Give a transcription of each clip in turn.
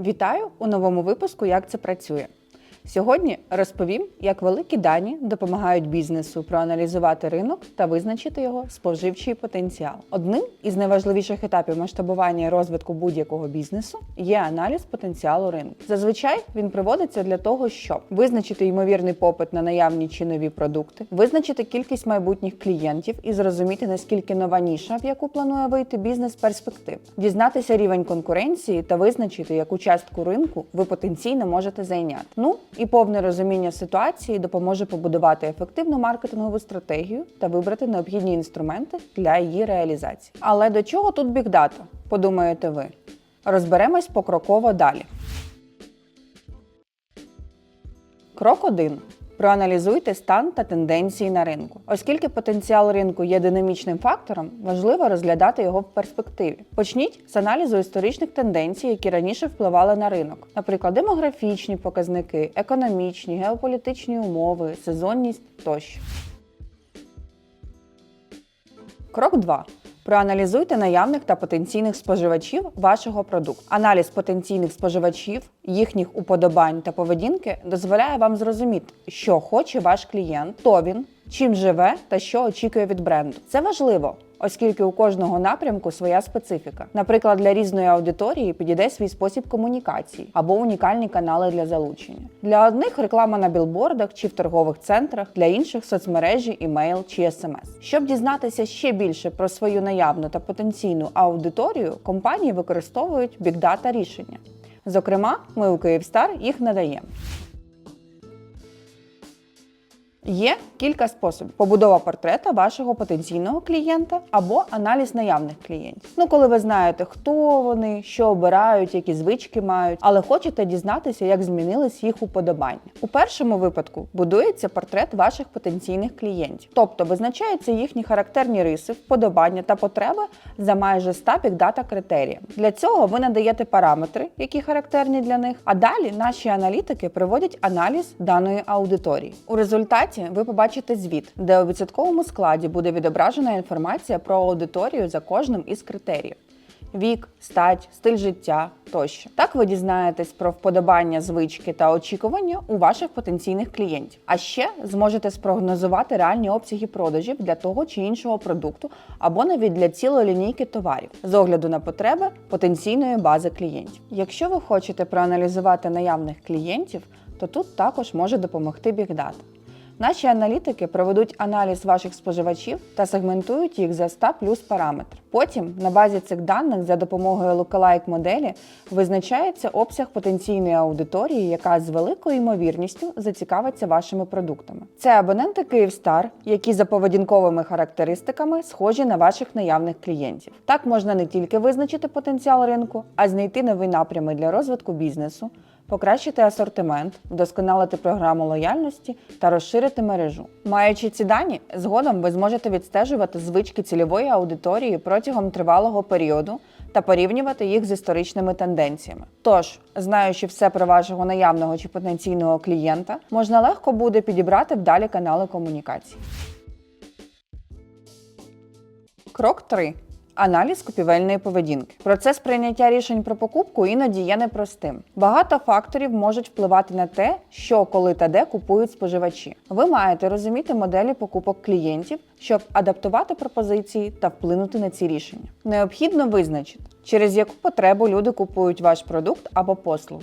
Вітаю у новому випуску Як це працює. Сьогодні розповім, як великі дані допомагають бізнесу проаналізувати ринок та визначити його споживчий потенціал. Одним із найважливіших етапів масштабування і розвитку будь-якого бізнесу є аналіз потенціалу ринку. Зазвичай він проводиться для того, щоб визначити ймовірний попит на наявні чи нові продукти, визначити кількість майбутніх клієнтів і зрозуміти наскільки нова ніша, в яку планує вийти бізнес перспектив, дізнатися рівень конкуренції та визначити, яку частку ринку ви потенційно можете зайняти. Ну і повне розуміння ситуації допоможе побудувати ефективну маркетингову стратегію та вибрати необхідні інструменти для її реалізації. Але до чого тут бікдата? Подумаєте ви. Розберемось покроково далі. Крок 1. Проаналізуйте стан та тенденції на ринку. Оскільки потенціал ринку є динамічним фактором, важливо розглядати його в перспективі. Почніть з аналізу історичних тенденцій, які раніше впливали на ринок, наприклад, демографічні показники, економічні, геополітичні умови, сезонність тощо. Крок 2. Проаналізуйте наявних та потенційних споживачів вашого продукту. Аналіз потенційних споживачів, їхніх уподобань та поведінки дозволяє вам зрозуміти, що хоче ваш клієнт, хто він, чим живе та що очікує від бренду. Це важливо, оскільки у кожного напрямку своя специфіка. Наприклад, для різної аудиторії підійде свій спосіб комунікації або унікальні канали для залучення. Для одних реклама на білбордах чи в торгових центрах, для інших соцмережі, імейл чи смс. Щоб дізнатися ще більше про свою наявну та потенційну аудиторію, компанії використовують бікдата рішення. Зокрема, ми у Київстар їх надаємо. Є кілька способів: побудова портрета вашого потенційного клієнта або аналіз наявних клієнтів. Ну, коли ви знаєте, хто вони, що обирають, які звички мають, але хочете дізнатися, як змінились їх уподобання. У першому випадку будується портрет ваших потенційних клієнтів, тобто визначаються їхні характерні риси, вподобання та потреби за майже 100 бікдата критеріям. Для цього ви надаєте параметри, які характерні для них. А далі наші аналітики проводять аналіз даної аудиторії. У результаті ви побачите звіт, де у відсотковому складі буде відображена інформація про аудиторію за кожним із критеріїв. Вік, стать, стиль життя тощо. Так ви дізнаєтесь про вподобання, звички та очікування у ваших потенційних клієнтів. А ще зможете спрогнозувати реальні обсяги продажів для того чи іншого продукту або навіть для цілої лінійки товарів з огляду на потреби потенційної бази клієнтів. Якщо ви хочете проаналізувати наявних клієнтів, то тут також може допомогти бігдата. Наші аналітики проведуть аналіз ваших споживачів та сегментують їх за 100 плюс параметр. Потім на базі цих даних за допомогою lookalike моделі визначається обсяг потенційної аудиторії, яка з великою ймовірністю зацікавиться вашими продуктами. Це абоненти Київстар, які за поведінковими характеристиками схожі на ваших наявних клієнтів. Так можна не тільки визначити потенціал ринку, а знайти нові напрями для розвитку бізнесу покращити асортимент, вдосконалити програму лояльності та розширити мережу. Маючи ці дані, згодом ви зможете відстежувати звички цільової аудиторії протягом тривалого періоду та порівнювати їх з історичними тенденціями. Тож, знаючи все про вашого наявного чи потенційного клієнта, можна легко буде підібрати вдалі канали комунікації. Крок 3. Аналіз купівельної поведінки. Процес прийняття рішень про покупку іноді є непростим. Багато факторів можуть впливати на те, що, коли та де купують споживачі. Ви маєте розуміти моделі покупок клієнтів, щоб адаптувати пропозиції та вплинути на ці рішення. Необхідно визначити, через яку потребу люди купують ваш продукт або послугу.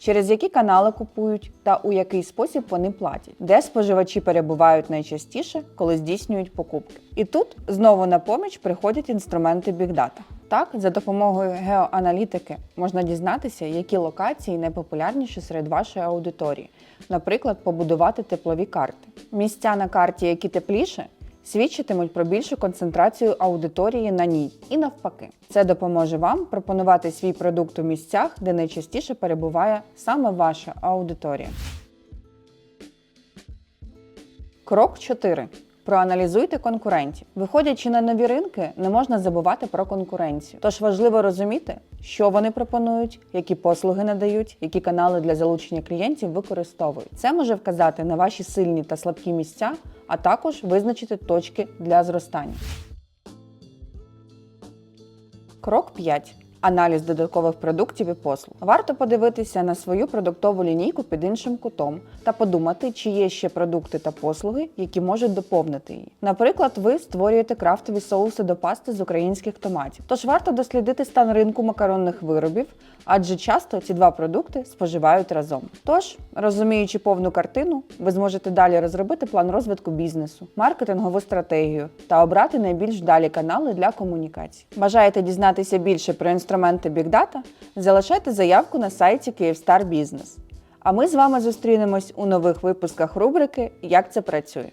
Через які канали купують та у який спосіб вони платять, де споживачі перебувають найчастіше, коли здійснюють покупки. І тут знову на поміч приходять інструменти Data. Так, за допомогою геоаналітики можна дізнатися, які локації найпопулярніші серед вашої аудиторії, наприклад, побудувати теплові карти. Місця на карті, які тепліше, свідчитимуть про більшу концентрацію аудиторії на ній і навпаки. Це допоможе вам пропонувати свій продукт у місцях, де найчастіше перебуває саме ваша аудиторія. Крок 4. Проаналізуйте конкурентів. Виходячи на нові ринки, не можна забувати про конкуренцію. Тож важливо розуміти, що вони пропонують, які послуги надають, які канали для залучення клієнтів використовують. Це може вказати на ваші сильні та слабкі місця, а також визначити точки для зростання. Крок 5. аналіз додаткових продуктів і послуг. Варто подивитися на свою продуктову лінійку під іншим кутом та подумати, чи є ще продукти та послуги, які можуть доповнити її. Наприклад, ви створюєте крафтові соуси до пасти з українських томатів. Тож варто дослідити стан ринку макаронних виробів, адже часто ці два продукти споживають разом. Тож, розуміючи повну картину, ви зможете далі розробити план розвитку бізнесу, маркетингову стратегію та обрати найбільш вдалі канали для комунікації. Бажаєте дізнатися більше про інструменти Big Data? Залишайте заявку на сайті Київстар Бізнес. А ми з вами зустрінемось у нових випусках рубрики Як це працює.